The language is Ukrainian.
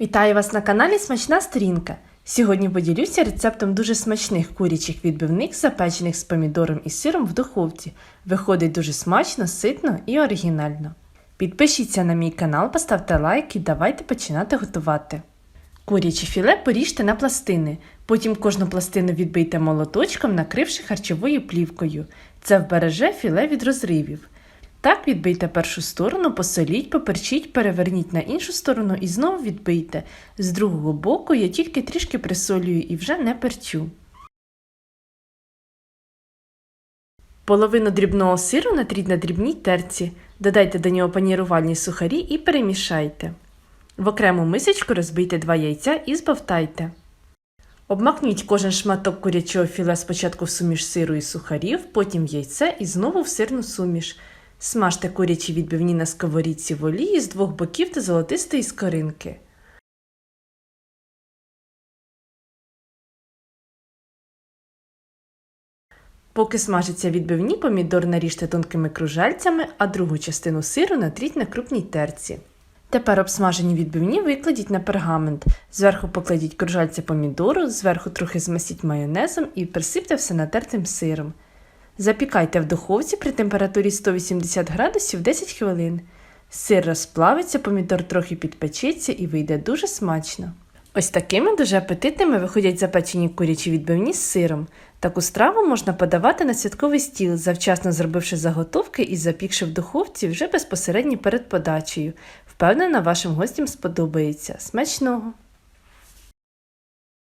Вітаю вас на каналі Смачна Сторінка. Сьогодні поділюся рецептом дуже смачних курячих відбивних, запечених з помідором і сиром в духовці. Виходить дуже смачно, ситно і оригінально. Підпишіться на мій канал, поставте лайк і давайте починати готувати. Куряче філе поріжте на пластини. Потім кожну пластину відбийте молоточком, накривши харчовою плівкою. Це вбереже філе від розривів. Так відбийте першу сторону, посоліть, поперчіть, переверніть на іншу сторону і знову відбийте. З другого боку я тільки трішки присолюю і вже не перчу. Половину дрібного сиру натріть на дрібній терці. Додайте до нього панірувальні сухарі і перемішайте. В окрему мисочку розбийте два яйця і збавтайте. Обмакніть кожен шматок курячого філе спочатку в суміш сиру і сухарів, потім яйце і знову в сирну суміш. Смажте курячі відбивні на сковорідці в олії з двох боків та золотистої скоринки. Поки смажаться відбивні, помідор наріжте тонкими кружальцями, а другу частину сиру натріть на крупній терці. Тепер обсмажені відбивні викладіть на пергамент. Зверху покладіть кружальця помідору, зверху трохи змастіть майонезом і присипте все натертим сиром. Запікайте в духовці при температурі 180 градусів 10 хвилин. Сир розплавиться, помідор трохи підпечеться і вийде дуже смачно. Ось такими дуже апетитними виходять запечені курячі відбивні з сиром. Таку страву можна подавати на святковий стіл, завчасно зробивши заготовки і запікши в духовці вже безпосередньо перед подачею. Впевнена, вашим гостям сподобається. Смачного!